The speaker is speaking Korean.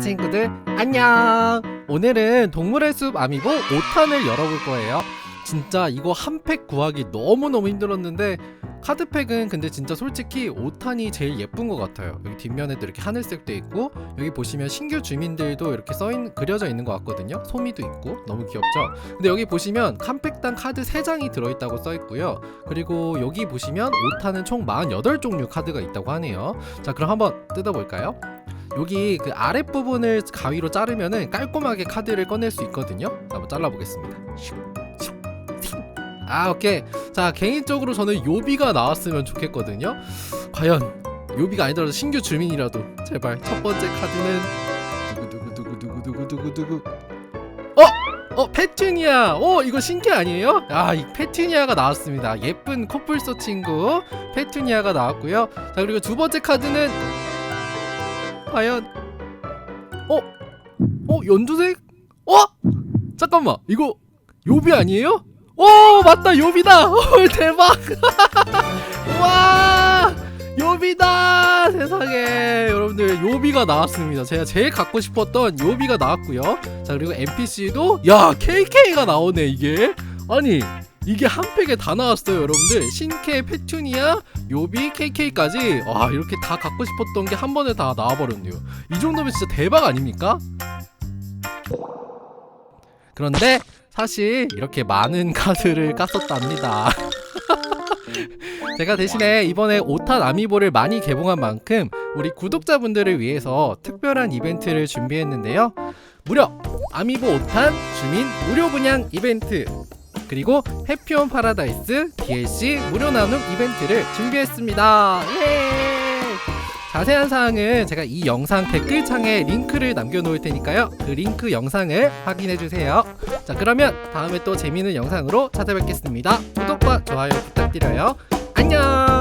친구들 안녕. 오늘은 동물의 숲 아미보 5탄을 열어볼 거예요. 진짜 이거 한 팩 구하기 너무너무 힘들었는데 카드팩은 근데 진짜 솔직히 5탄이 제일 예쁜 것 같아요. 여기 뒷면에도 이렇게 하늘색도 있고 여기 보시면 신규 주민들도 이렇게 써있 그려져 있는 것 같거든요. 소미도 있고 너무 귀엽죠? 근데 여기 보시면 한 팩당 카드 3장이 들어있다고 써 있고요. 그리고 여기 보시면 5탄은 총 48종류 카드가 있다고 하네요. 자 그럼 한번 뜯어볼까요? 여기 그 아랫부분을 가위로 자르면은 깔끔하게 카드를 꺼낼 수 있거든요. 자, 한번 잘라보겠습니다. 아, 오케이. 자, 개인적으로 저는 요비가 나왔으면 좋겠거든요. 과연 요비가 아니더라도 신규 주민이라도 제발 첫 번째 카드는 두구두구두구두구두구두구 어? 어, 페튜니아. 어, 이거 신기 아니에요? 아, 이 페튜니아가 나왔습니다. 예쁜 코뿔소 친구 페튜니아가 나왔고요. 자, 그리고 두 번째 카드는 과연 어? 어 연두색? 어? 잠깐만 이거 요비 아니에요? 오 맞다 요비다 헐 대박 와 요비다 세상에 여러분들 요비가 나왔습니다 제가 제일 갖고 싶었던 요비가 나왔고요 자 그리고 NPC도 야 KK가 나오네 이게 아니 이게 한 팩에 다 나왔어요 여러분들. 신캐 페투니아 요비 KK까지. 와 이렇게 다 갖고 싶었던 게 한 번에 다 나와버렸네요. 이 정도면 진짜 대박 아닙니까? 그런데 사실 이렇게 많은 카드를 깠었답니다. 제가 대신에 이번에 오탄 아미보를 많이 개봉한 만큼 우리 구독자분들을 위해서 특별한 이벤트를 준비했는데요. 무려 아미보 오탄 주민 무료 분양 이벤트 그리고 해피온 파라다이스 DLC 무료 나눔 이벤트를 준비했습니다. 예! 자세한 사항은 제가 이 영상 댓글창에 링크를 남겨놓을 테니까요. 그 링크 영상을 확인해 주세요. 자, 그러면 다음에 또 재미있는 영상으로 찾아뵙겠습니다. 구독과 좋아요 부탁드려요. 안녕!